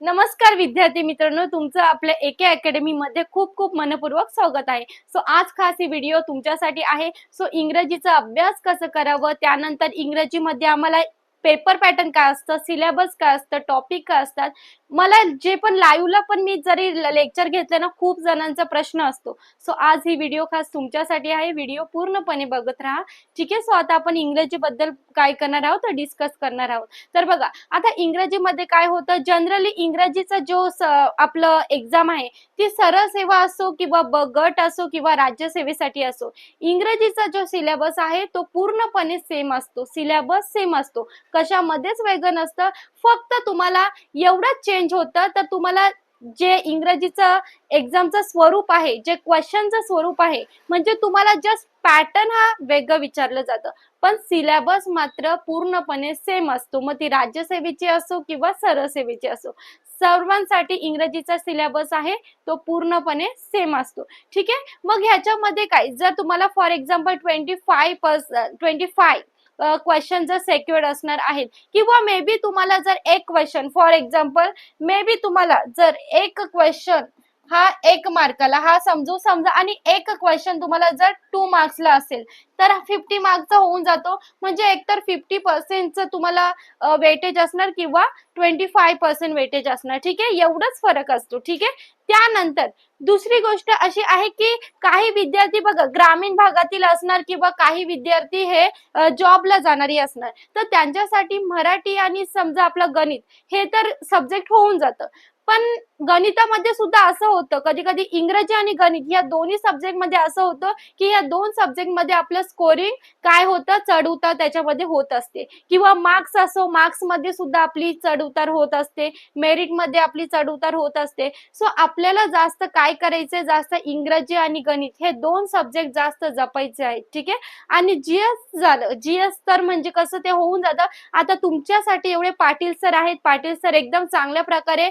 नमस्कार विद्यार्थी मित्रांनो तुमचं आपल्या एके अकॅडमी मध्ये खूप खूप मनपूर्वक स्वागत आहे. सो आज खास ही व्हिडिओ तुमच्यासाठी आहे. सो इंग्रजीचा अभ्यास कसं करावं? त्यानंतर इंग्रजीमध्ये आम्हाला पेपर पॅटर्न काय असतं सिलेबस काय असतं टॉपिक काय असतात मला जे पण लाईव्हला पण मी जरी लेक्चर घेतलं ना खूप जणांचा प्रश्न असतो. सो आज ही व्हिडिओ खास तुमच्यासाठी आहे. व्हिडिओ पूर्णपणे बघत राहा. ठीक आहे? सो आता आपण इंग्रजी बद्दल काय करणार आहोत? डिस्कस करणार आहोत. तर बघा आता इंग्रजीमध्ये काय होतं? जनरली इंग्रजीचा जो आपलं एक्झाम आहे ती सरळ सेवा असो किंवा ब गट असो किंवा राज्यसेवेसाठी असो इंग्रजीचा जो सिलेबस आहे तो पूर्णपणे सेम असतो. सिलेबस सेम असतो. कशामध्येच वेगळं नसतं. फक्त तुम्हाला एवढंच चेंज होतं तर तुम्हाला जे इंग्रजीचं एक्झामचं स्वरूप आहे जे क्वेश्चनचं स्वरूप आहे म्हणजे तुम्हाला जस्ट पॅटर्न हा वेगळं विचारलं जातं. पण सिलेबस मात्र पूर्णपणे सेम असतो. मग ती राज्यसेवेची असो किंवा सरसेवेची असो सर्वांसाठी इंग्रजीचा सिलेबस आहे तो पूर्णपणे सेम असतो. ठीक आहे? मग ह्याच्यामध्ये काय? जर तुम्हाला for example twenty five purse twenty five question जर सेक्युअर्ड असणार आहेत. किंवा मे बी तुम्हाला जर एक question for example may be तुम्हाला जर एक क्वेश्चन हा एक मार्काला हा समजू समजा आणि एक क्वेश्चन तुम्हाला जर टू मार्क्सला असेल तर फिफ्टी मार्क्सचा होऊन जातो. म्हणजे एकतर फिफ्टी पर्सेंटचं तुम्हाला वेटेज असणार किंवा ट्वेंटी फाय पर्सेंट वेटेज असणार. ठीक आहे? एवढंच फरक असतो. ठीक आहे? त्यानंतर दुसरी गोष्ट अशी आहे की काही विद्यार्थी बघा ग्रामीण भागातील असणार किंवा काही विद्यार्थी हे जॉबला जाणारी असणार. तर त्यांच्यासाठी मराठी आणि समजा आपलं गणित हे तर सब्जेक्ट होऊन जातं. पण गणितामध्ये सुद्धा असं होतं कधी कधी इंग्रजी आणि गणित या दोन्ही सब्जेक्टमध्ये असं होतं की या दोन सब्जेक्टमध्ये आपलं स्कोरिंग काय होतं चढ उतार त्याच्यामध्ये होत असते. किंवा मार्क्स असो मार्क्समध्ये सुद्धा आपली चढ उतार होत असते मेरिटमध्ये आपली चढ उतार होत असते. सो आपल्याला जास्त काय करायचंय जास्त इंग्रजी आणि गणित हे दोन सब्जेक्ट जास्त जपायचे आहेत ठीक आहे? आणि जीएस झालं जीएस तर म्हणजे कसं ते होऊन जातं. आता तुमच्यासाठी एवढे पाटील सर आहेत पाटील सर एकदम चांगल्या प्रकारे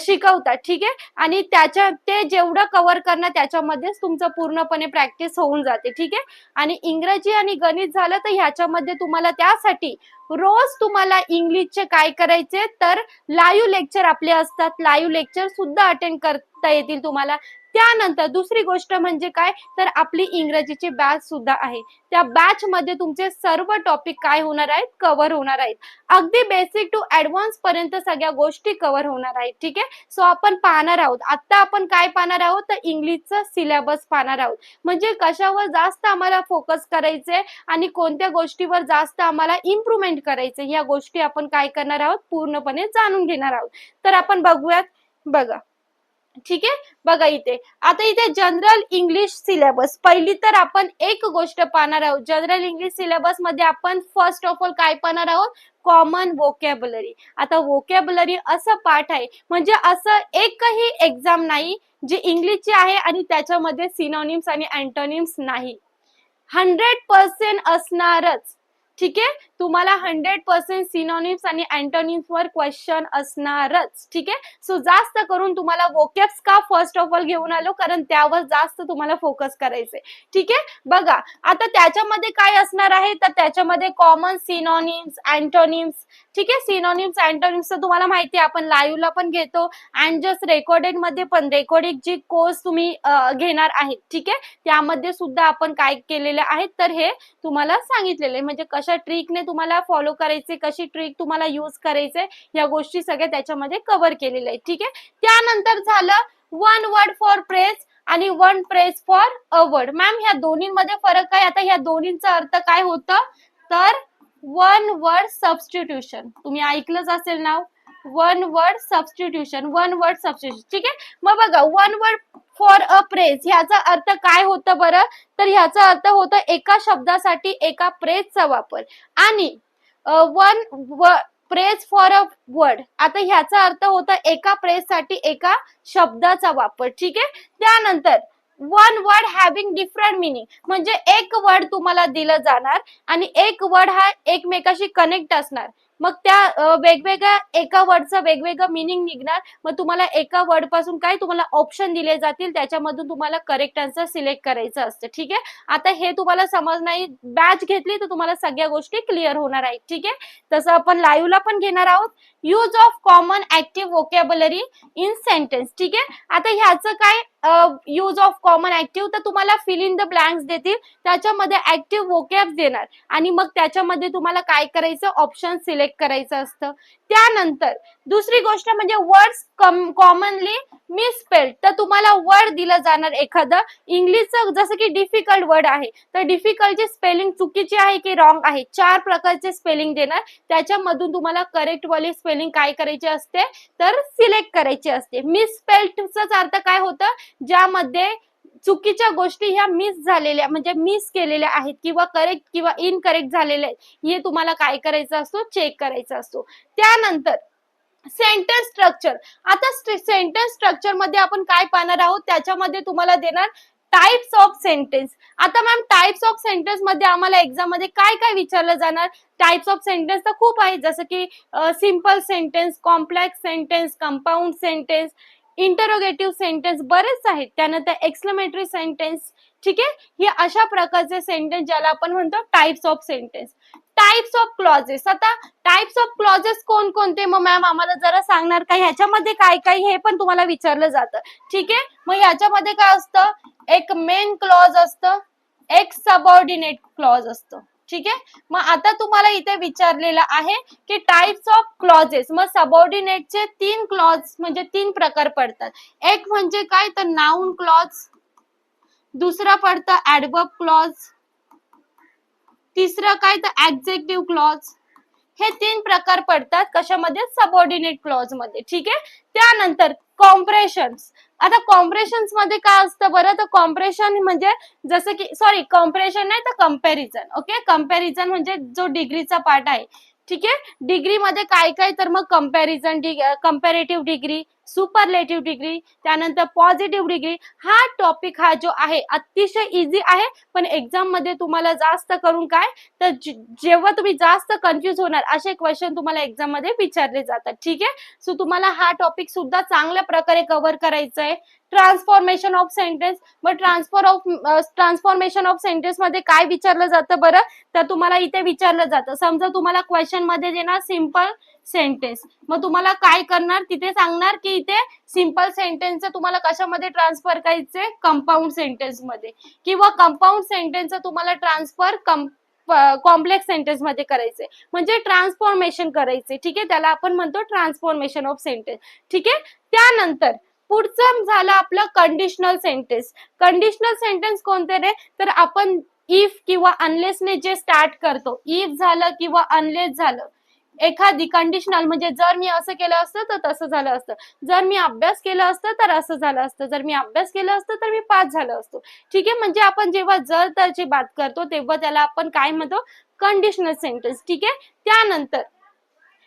शिकवतात ठीक आहे? आणि त्याच्या ते जेवढं कव्हर करणं त्याच्यामध्येच तुमचं पूर्णपणे प्रॅक्टिस होऊन जाते ठीक आहे? आणि इंग्रजी आणि गणित झालं तर ह्याच्यामध्ये तुम्हाला त्यासाठी रोज तुम्हाला इंग्लिशचे काय करायचे? तर लाईव्ह लेक्चर आपले असतात. लाईव्ह लेक्चर सुद्धा अटेंड करता येतील तुम्हाला. त्यानंतर दुसरी गोष्ट म्हणजे काय? तर आपली इंग्रजीची बॅच सुद्धा आहे. त्या बॅच मध्ये तुमचे सर्व टॉपिक काय होणार आहेत? कव्हर होणार आहेत. अगदी बेसिक टू ऍडव्हान्स पर्यंत सगळ्या गोष्टी कव्हर होणार आहेत. ठीक आहे? सो आपण पाहणार आहोत. आता आपण काय पाहणार आहोत? तर इंग्लिशचा सिलेबस पाहणार आहोत. म्हणजे कशावर जास्त आम्हाला फोकस करायचे आणि कोणत्या गोष्टीवर जास्त आम्हाला इम्प्रुव्हमेंट करायचे या गोष्टी आपण काय करणार आहोत? पूर्णपणे जाणून घेणार आहोत. तर आपण बघूयात. बघा. ठीक आहे? बघा इथे. आता इथे जनरल इंग्लिश सिलेबस पहिली तर आपण एक गोष्ट पाहणार आहोत. जनरल इंग्लिश सिलेबसमध्ये आपण फर्स्ट ऑफ ऑल काय पाहणार आहोत? कॉमन वोकॅबलरी आता वोकॅबलरी असं पाठ आहे. म्हणजे असं एकही एक्झाम नाही जी इंग्लिशची आहे आणि त्याच्यामध्ये सिनोनिम्स आणि अँटोनिम्स नाही. हंड्रेड पर्सेंट असणारच. ठीक आहे? तुम्हाला हंड्रेड पर्सेंट सिनॉनिम्स आणि अँटोनिम्स वर क्वेश्चन असणारच ठीक आहे? सो जास्त करून तुम्हाला वोकॅप्स का फर्स्ट ऑफ ऑल घेऊन आलो? कारण त्यावर जास्त तुम्हाला फोकस करायचंय. ठीक आहे? बघा आता त्याच्यामध्ये काय असणार आहे? तर त्याच्यामध्ये कॉमन सिनॉनिम्स अँटोनिम्स ठीक आहे? सिनॉनिम्स अँटोनिम्स तुम्हाला माहिती आहे आपण लाईव्हला पण घेतो. अँड जस्ट रेकॉर्डेडमध्ये पण रेकॉर्डिंग जी कोर्स तुम्ही घेणार आहेत ठीक आहे? त्यामध्ये सुद्धा आपण काय केलेले आहेत तर हे तुम्हाला सांगितलेले म्हणजे कशा ट्रिकने तुम्हाला फॉलो करायचे कशी ट्रिक तुम्हाला युज करायचे या गोष्टी सगळ्या त्याच्यामध्ये कव्हर केलेल्या आहेत. ठीक आहे? त्यानंतर झालं वन वर्ड फॉर प्रेस आणि one phrase for a word ma'am ह्या दोन्हीमध्ये फरक आहे आता ह्या दोन्हींचा अर्थ काय होतं? तर वन वर्ड सबस्टिट्यूशन तुम्ही ऐकलंच असेल नाव? One word substitution one word substitution ठीक आहे? मग बघा one word for a phrase ह्याचा अर्थ काय होतं बरं? तर ह्याचा अर्थ होतं एका शब्दासाठी एका प्रेसचा वापर. आणि one phrase for a word आता ह्याचा अर्थ होता एका प्रेससाठी एका शब्दाचा वापर. ठीक आहे? त्यानंतर one word having different meaning म्हणजे एक वर्ड तुम्हाला दिलं जाणार आणि एक वर्ड हा एकमेकाशी कनेक्ट असणार. मग त्या वेगवेगळ्या एका वर्डचं वेगवेगळं मिनिंग निघणार. मग तुम्हाला एका वर्डपासून काय तुम्हाला ऑप्शन दिले जातील त्याच्यामधून तुम्हाला करेक्ट आन्सर सिलेक्ट करायचं असतं. ठीक आहे? आता हे तुम्हाला समज नाही बॅच घेतली तर तुम्हाला सगळ्या गोष्टी क्लिअर होणार आहेत. ठीक आहे? तसं आपण लाईव्हला पण घेणार आहोत. Use of common active vocabulary in sentence ठीक आहे? आता ह्याचं काय यूज ऑफ कॉमन ऍक्टिव्ह तर तुम्हाला फिल इन द ब्लँक्स देतील. त्याच्यामध्ये ऍक्टिव्ह वोकॅब देणार. आणि मग त्याच्यामध्ये तुम्हाला काय करायचं? ऑप्शन सिलेक्ट करायचं असतं. त्यानंतर दुसरी गोष्ट म्हणजे वर्ड्स कॉमनली मिसपेल्ड तर तुम्हाला वर्ड दिलं जाणार एखादं. इंग्लिशचं जसं की डिफिकल्ट वर्ड आहे. तर डिफिकल्टची स्पेलिंग चुकीची आहे की रॉंग आहे? चार प्रकारचे स्पेलिंग देणार. त्याच्यामधून तुम्हाला करेक्ट वाली स्पेलिंग काय करायची असते? तर सिलेक्ट करायची असते. मिसपेल्डचाच अर्थ काय होतं? ज्यामध्ये चुकीच्या गोष्टी ह्या मिस झालेल्या म्हणजे मिस केलेल्या आहेत किंवा करेक्ट किंवा इनकरेक्ट झालेल्या आहेत हे तुम्हाला काय करायचं असतो? चेक करायचा असतो. त्यानंतर सेंटेन्स स्ट्रक्चर आता सेंटेन्स स्ट्रक्चरमध्ये आपण काय पाहणार आहोत? त्याच्यामध्ये तुम्हाला देणार टाइप्स ऑफ सेंटेन्स आता मॅम टाइप्स ऑफ सेंटेन्समध्ये आम्हाला एक्झाममध्ये काय काय विचारलं जाणार? टाइप्स ऑफ सेंटेन्स तर खूप आहेत. जसं की simple sentence complex sentence compound sentence interrogative sentence बरेच आहेत. त्यानंतर एक्सक्लेमेटरी सेंटेन्स ठीक आहे? हे अशा प्रकारचे सेंटेन्स ज्याला आपण म्हणतो types of sentence types of clauses आता टाइप्स ऑफ क्लॉजेस कोणकोणते? मग मॅम आम्हाला जरा सांगणार का? ह्याच्यामध्ये काय काय हे पण तुम्हाला विचारलं जातं. ठीक आहे? मग ह्याच्यामध्ये काय असतं? एक मेन क्लॉज असतं. एक सबऑर्डिनेट क्लॉज असतं. ठीक आहे? मग आता तुम्हाला इथे विचारलेलं आहे की टाइप्स ऑफ क्लॉजेस मग सबऑर्डिनेटचे तीन क्लॉज म्हणजे तीन प्रकार पडतात. एक म्हणजे काय? तर नाउन क्लॉज दुसरं पडतं ऍडवर्ब क्लॉज तिसरं काय? तर ऍक्झेक्टिव्ह क्लॉज हे तीन प्रकार पडतात कशामध्ये? सबऑर्डिनेट क्लॉजमध्ये. ठीक आहे? त्यानंतर कॉम्प्रेशन्स आता कॉम्प्रेशनमध्ये काय असतं बरं? तर कॉम्प्रेशन म्हणजे जसं की सॉरी कॉम्प्रेशन नाही तर कंपॅरिझन ओके कंपॅरिझन म्हणजे जो डिग्रीचा पार्ट आहे. ठीक आहे? डिग्री मध्ये काय काय तर मग comparison comparative degree superlative degree त्यानंतर पॉझिटिव्ह डिग्री हा टॉपिक हा जो आहे अतिशय इझी आहे पण एक्झाममध्ये तुम्हाला जास्त करून काय? तर जेव्हा तुम्ही जास्त कन्फ्युज होणार असे क्वेश्चन तुम्हाला एक्झाममध्ये विचारले जातात. ठीक आहे? सो तुम्हाला हा टॉपिक सुद्धा चांगल्या प्रकारे कव्हर करायचा आहे ट्रान्सफॉर्मेशन ऑफ सेंटेन्स मग ट्रान्सफर ऑफ ट्रान्सफॉर्मेशन ऑफ सेंटेन्समध्ये काय विचारलं जातं बरं? तर तुम्हाला इथे विचारलं जातं. समजा तुम्हाला क्वेश्चनमध्ये देणार सिंपल सेंटेन्स मग तुम्हाला काय करणार? तिथे सांगणार की इथे सिंपल सेंटेन्स तुम्हाला कशामध्ये ट्रान्सफर करायचे कंपाऊंड सेंटेन्समध्ये. किंवा कंपाऊंड सेंटेन्स तुम्हाला ट्रान्सफर कॉम्प्लेक्स सेंटेन्समध्ये करायचे म्हणजे ट्रान्सफॉर्मेशन करायचे ठीक आहे? त्याला आपण म्हणतो ट्रान्सफॉर्मेशन ऑफ सेंटेन्स ठीक आहे? त्यानंतर पुढचं झालं आपलं कंडिशनल सेंटेन्स कंडिशनल सेंटेन्स कोणते रे? तर आपण इफ किंवा अनलेसने जे स्टार्ट करतो. इफ झालं किंवा अनलेस झालं. एखादी कंडिशनल म्हणजे जर मी असं केलं असतं तर तसं झालं असतं. जर मी अभ्यास केलं असतं तर असं झालं असतं. जर मी अभ्यास केलं असतं तर मी पास झालं असतो. ठीक आहे? म्हणजे आपण जेव्हा जर त्याची बात करतो तेव्हा त्याला आपण काय म्हणतो? कंडिशनल सेंटेन्स ठीक आहे? त्यानंतर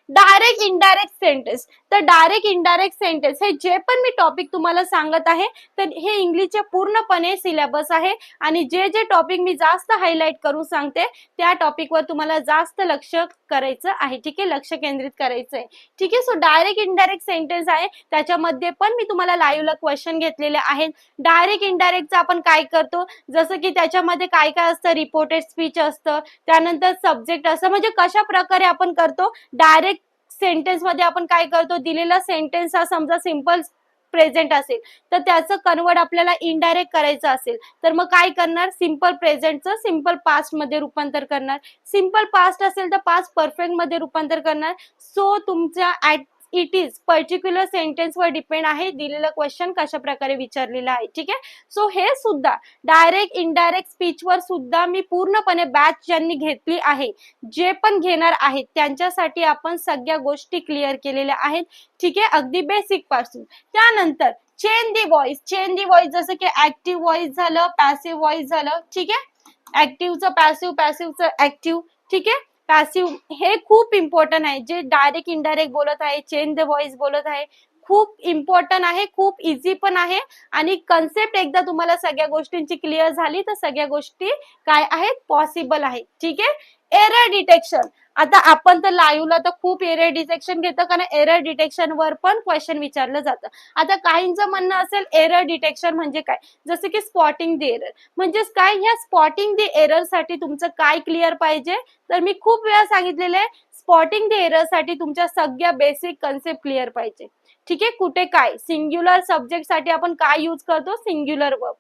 डायरेक्ट इनडायरेक्ट सेंटेन्स तर डायरेक्ट इनडायरेक्ट सेंटेन्स हे जे पण मी टॉपिक तुम्हाला सांगत आहे तर हे इंग्लिशचे पूर्णपणे सिलेबस आहे. आणि जे जे टॉपिक मी जास्त हायलाईट करून सांगते त्या टॉपिकवर तुम्हाला जास्त लक्ष करायचं आहे. ठीक आहे? लक्ष केंद्रित करायचं आहे. ठीक आहे? सो डायरेक्ट इनडायरेक्ट सेंटेन्स आहे. त्याच्यामध्ये पण मी तुम्हाला लाईव्हला क्वेश्चन घेतलेले आहेत. डायरेक्ट इनडायरेक्टचं आपण काय करतो? जसं की त्याच्यामध्ये काय काय असतं? रिपोर्टेड स्पीच असतं. त्यानंतर सब्जेक्ट असतं. म्हणजे कशा प्रकारे आपण करतो? डायरेक्ट सेंटेन्समध्ये आपण काय करतो? दिलेला सेंटेन्स हा समजा सिंपल प्रेझेंट असेल तर त्याचं कन्वर्ट आपल्याला इनडायरेक्ट करायचं असेल तर मग काय करणार? सिंपल प्रेझेंटचं सिंपल पास्टमध्ये रूपांतर करणार. सिंपल पास्ट असेल तर पास्ट परफेक्टमध्ये रूपांतर करणार. सो तुमच्या ऍट इट इज पर्टिक्युलर सेंटेन्सवर डिपेंड आहे. दिलेलं क्वेश्चन कशा प्रकारे विचारलेलं आहे. ठीक आहे? सो हे सुद्धा डायरेक्ट इनडायरेक्ट स्पीचवर सुद्धा मी पूर्णपणे बॅच ज्यांनी घेतली आहे जे पण घेणार आहेत त्यांच्यासाठी आपण सगळ्या गोष्टी क्लिअर केलेल्या आहेत. ठीक आहे? अगदी बेसिकपासून. त्यानंतर change the voice change the voice जसं की ऍक्टिव्ह व्हॉइस झालं पॅसिव्ह व्हॉइस झालं. ठीक आहे? ऍक्टिव्हचं पॅसिव्ह पॅसिव्हचं ऍक्टिव्ह ठीक आहे? पॅसिव्ह हे खूप इम्पॉर्टंट आहे. जे डायरेक्ट इनडायरेक्ट बोलत आहे चेंज द व्हॉइस बोलत आहे खूप इम्पॉर्टंट आहे खूप इझी पण आहे. आणि कन्सेप्ट एकदा तुम्हाला सगळ्या गोष्टींची क्लिअर झाली तर सगळ्या गोष्टी काय आहेत? पॉसिबल आहे. ठीक आहे? एरर डिटेक्शन आता आपण तर लाईव्हला तर खूप एरर डिटेक्शन घेतो कारण एरर डिटेक्शन वर पण क्वेश्चन विचारलं जातं. आता काहींचं म्हणणं असेल एरर डिटेक्शन म्हणजे काय? जसं की स्पॉटिंग द एरर म्हणजेच काय? ह्या स्पॉटिंग द एररसाठी तुमचं काय क्लिअर पाहिजे? तर मी खूप वेळा सांगितलेलं आहे स्पॉटिंग द एररसाठी तुमच्या सगळ्या बेसिक कन्सेप्ट क्लिअर पाहिजे. ठीक आहे? कुठे काय? सिंग्युलर सब्जेक्टसाठी आपण काय यूज करतो? सिंग्युलर वर्ब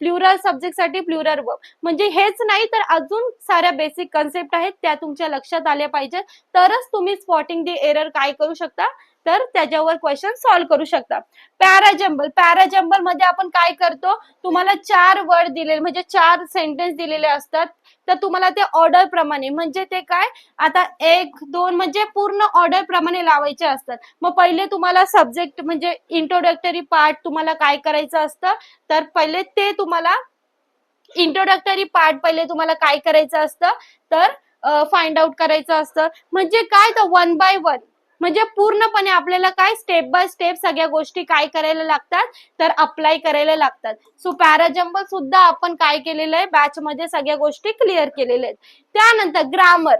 प्लुरल सब्जेक्टसाठी प्लुरल वर्ब म्हणजे हेच नाही तर अजून साऱ्या बेसिक कन्सेप्ट आहेत त्या तुमच्या लक्षात आल्या पाहिजेत. तरच तुम्ही स्पॉटिंग दी एरर काय करू शकता? तर त्याच्यावर क्वेश्चन सॉल्व्ह करू शकता. पॅराजम्बल पॅराजम्बलमध्ये आपण काय करतो? तुम्हाला चार वर्ड दिलेले म्हणजे चार सेंटेन्स दिलेले असतात. तर तुम्हाला ते ऑर्डर प्रमाणे म्हणजे ते काय? आता एक दोन म्हणजे पूर्ण ऑर्डर प्रमाणे लावायचे असतात. मग पहिले तुम्हाला सब्जेक्ट म्हणजे इंट्रोडक्टरी पार्ट तुम्हाला काय करायचं असतं? तर पहिले ते तुम्हाला इंट्रोडक्टरी पार्ट पहिले तुम्हाला काय करायचं असतं? तर फाइंड आउट करायचं असतं. म्हणजे काय? तर वन बाय वन म्हणजे पूर्णपणे आपल्याला काय स्टेप बाय स्टेप सगळ्या गोष्टी काय करायला लागतात तर अप्लाय करायला लागतात. सो पॅराजम्बल सुद्धा आपण काय केलेलं आहे? बॅच मध्ये सगळ्या गोष्टी क्लिअर केलेल्या आहेत. त्यानंतर ग्रामर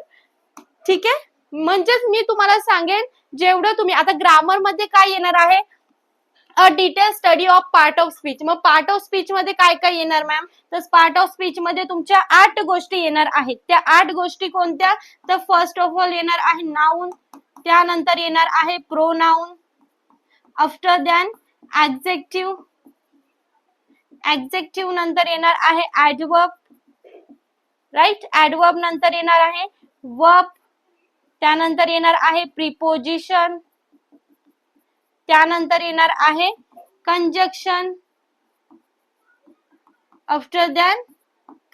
ठीक आहे? म्हणजेच मी तुम्हाला सांगेन जेवढं तुम्ही आता ग्रामरमध्ये काय येणार आहे? A detail study of part of speech मग पार्ट ऑफ स्पीच मध्ये काय काय येणार मॅम तर पार्ट ऑफ स्पीच मध्ये तुमच्या आठ गोष्टी येणार आहेत. त्या आठ गोष्टी कोणत्या? तर फर्स्ट ऑफ ऑल येणार आहे नाऊन त्यानंतर येणार आहे pronoun after than adjective adjective नंतर येणार आहे ऍडवर्ब राईट ऍडवर्ब नंतर येणार आहे वर्ब त्यानंतर येणार आहे प्रिपोजिशन त्यानंतर येणार आहे कंजक्शन आफ्टर दॅन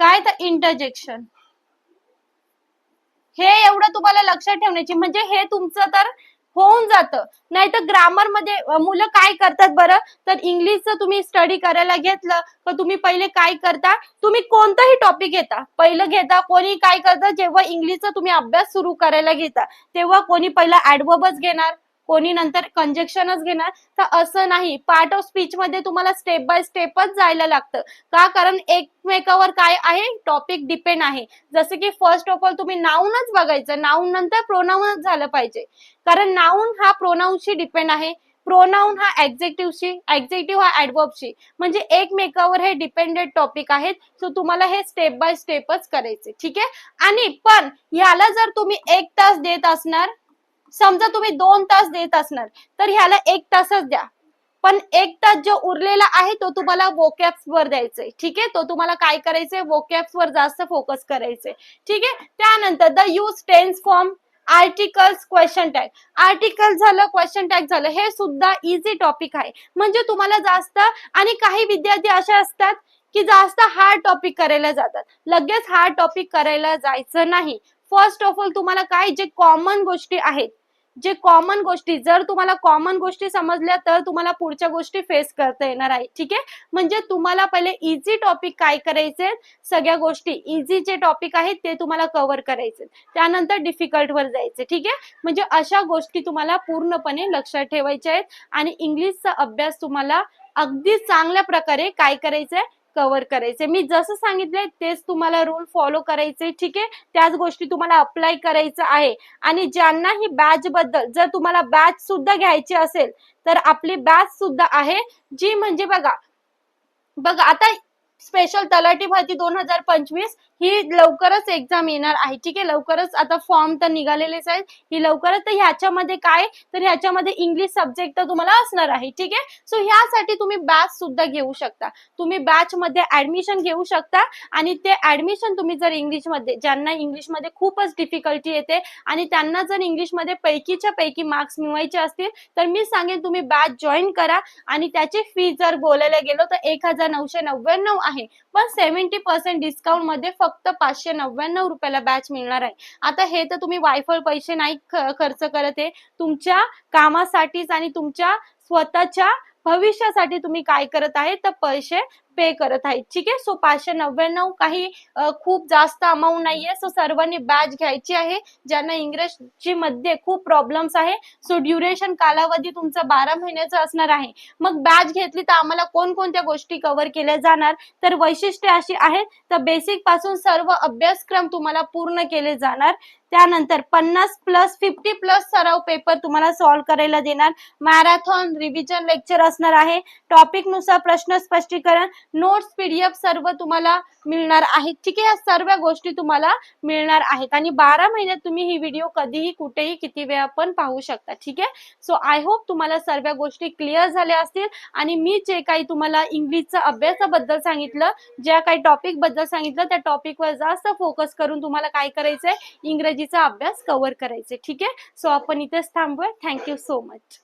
काय तर इंटरजेक्शन हे एवढं तुम्हाला लक्षात ठेवण्याची म्हणजे हे तुमचं तर होऊन जातं. नाही तर ग्रामरमध्ये मुलं काय करतात बरं? तर इंग्लिशचं तुम्ही स्टडी करायला घेतलं तर तुम्ही पहिले काय करता? तुम्ही कोणताही टॉपिक घेता. पहिलं घेता कोणी काय करतं? जेव्हा इंग्लिशचा तुम्ही अभ्यास सुरू करायला घेता तेव्हा कोणी पहिला ऍडवर्बच घेणार. कोणी नंतर कंजेक्शनच घेणार? तर असं नाही. पार्ट ऑफ स्पीच मध्ये तुम्हाला स्टेप बाय स्टेपच जायला लागतं. का? कारण एकमेकावर काय आहे? टॉपिक डिपेंड आहे. जसं की फर्स्ट ऑफ ऑल तुम्ही नाऊनच बघायचं. नाऊन नंतर प्रोनाऊनच झालं पाहिजे. कारण नाऊन हा प्रोनाऊनशी डिपेंड आहे. प्रोनाऊन हा ऍक्झेक्टिव्हशी ऍक्झेक्टिव्ह हा ऍडवर्बशी म्हणजे एकमेकावर हे डिपेंडेंट टॉपिक आहेत. सो तुम्हाला हे स्टेप बाय स्टेपच करायचे ठीक आहे? आणि पण ह्याला जर तुम्ही एक तास देत असणार समजा तुम्ही दोन तास देत असणार तर ह्याला एक तासच द्या. पण एक तास जो उरलेला आहे तो तुम्हाला वोकॅप्स वर द्यायचंय. ठीक आहे? तो तुम्हाला काय करायचंय? वोकॅप्स वर जास्त फोकस करायचंय. ठीक आहे? त्यानंतर the use tense form articles question tag article झालं क्वेश्चन टॅग झालं हे सुद्धा इझी टॉपिक आहे. म्हणजे तुम्हाला जास्त आणि काही विद्यार्थी असे असतात की जास्त हार्ड टॉपिक करायला जातात. लगेच हार्ड टॉपिक करायला जायचं नाही. फर्स्ट ऑफ ऑल तुम्हाला काय जे कॉमन गोष्टी आहेत जे कॉमन गोष्टी जर तुम्हाला कॉमन गोष्टी समजल्या तर तुम्हाला पुढच्या गोष्टी फेस करता येणार आहे. ठीक आहे? म्हणजे तुम्हाला पहिले इझी टॉपिक काय करायचे? सगळ्या गोष्टी इझी जे टॉपिक आहेत ते तुम्हाला कव्हर करायचे. त्यानंतर डिफिकल्ट वर जायचे. ठीक आहे? म्हणजे अशा गोष्टी तुम्हाला पूर्णपणे लक्षात ठेवायच्या आहेत. आणि इंग्लिशचा अभ्यास तुम्हाला अगदी चांगल्या प्रकारे काय करायचंय? कव्हर करायचे. मी जसं सांगितलंय तेच तुम्हाला रूल फॉलो करायचे ठीक आहे? त्याच गोष्टी तुम्हाला अप्लाय करायचं आहे. आणि ज्यांना ही बॅच बद्दल जर तुम्हाला बॅच सुद्धा घ्यायची असेल तर आपली बॅच सुद्धा आहे जी म्हणजे बघा बघा आता स्पेशल तलाठी भरती दोन हजार पंचवीस ही लवकरच एक्झाम येणार आहे. ठीक आहे? लवकरच आता फॉर्म तर निघालेलेच आहेत. ही लवकरच तर ह्याच्यामध्ये काय? तर ह्याच्यामध्ये इंग्लिश सब्जेक्ट तर तुम्हाला असणार आहे. ठीक आहे? सो ह्यासाठी तुम्ही बॅच सुद्धा घेऊ शकता. तुम्ही बॅच मध्ये ऍडमिशन घेऊ शकता आणि ते ऍडमिशन तुम्ही जर इंग्लिशमध्ये ज्यांना इंग्लिशमध्ये खूपच डिफिकल्टी येते आणि त्यांना जर इंग्लिशमध्ये पैकीच्या पैकी मार्क्स मिळवायचे असतील तर मी सांगेन तुम्ही बॅच जॉईन करा आणि त्याची फी जर बोलायला गेलो तर एक हजार नऊशे नव्याण्णव आहे. पण सेव्हन्टी पर्सेंट डिस्काउंटमध्ये फक्त फक्त पाचशे नव्याण्णव रुपयाला बॅच मिळणार आहे. आता हे तर तुम्ही वायफळ पैसे नाही खर्च करत आहे. तुमच्या कामासाठीच आणि तुमच्या स्वतःच्या भविष्यासाठी तुम्ही काय करत आहे? तर पैसे पे करत आहेत. ठीक आहे? सो पाचशे नव्याण्णव काही खूप जास्त अमाऊंट नाहीये. सो सर्वांनी बॅच घ्यायची आहे ज्यांना इंग्रजी मध्ये खूप प्रॉब्लेम्स आहे. सो ड्युरेशन कालावधी तुमचा बारा महिन्याचा असणार आहे. मग बॅच घेतली तर आम्हाला कोणकोणत्या गोष्टी कव्हर केल्या जाणार? तर वैशिष्ट्ये अशी आहेत तर बेसिकपासून सर्व अभ्यासक्रम तुम्हाला पूर्ण केले जाणार. त्यानंतर पन्नास प्लस फिफ्टी प्लस सराव पेपर तुम्हाला सॉल्व्ह करायला देणार. मॅरेथॉन रिव्हिजन लेक्चर असणार आहे. टॉपिकनुसार प्रश्न स्पष्टीकरण नोट्स पीडीएफ सर्व तुम्हाला मिळणार आहेत. ठीक आहे या सर्व गोष्टी तुम्हाला मिळणार आहेत. आणि बारा महिन्यात तुम्ही ही व्हिडिओ कधीही कुठेही किती वेळा पण पाहू शकता. ठीक आहे? सो आय होप तुम्हाला सर्व गोष्टी क्लिअर झाल्या असतील. आणि मी जे काही तुम्हाला इंग्लिशचा अभ्यासाबद्दल सांगितलं ज्या काही टॉपिकबद्दल सांगितलं त्या टॉपिकवर जास्त फोकस करून तुम्हाला काय करायचंय? इंग्रजीचा अभ्यास कव्हर करायचे ठीक आहे? सो आपण इथेच थांबूया. Thank you so much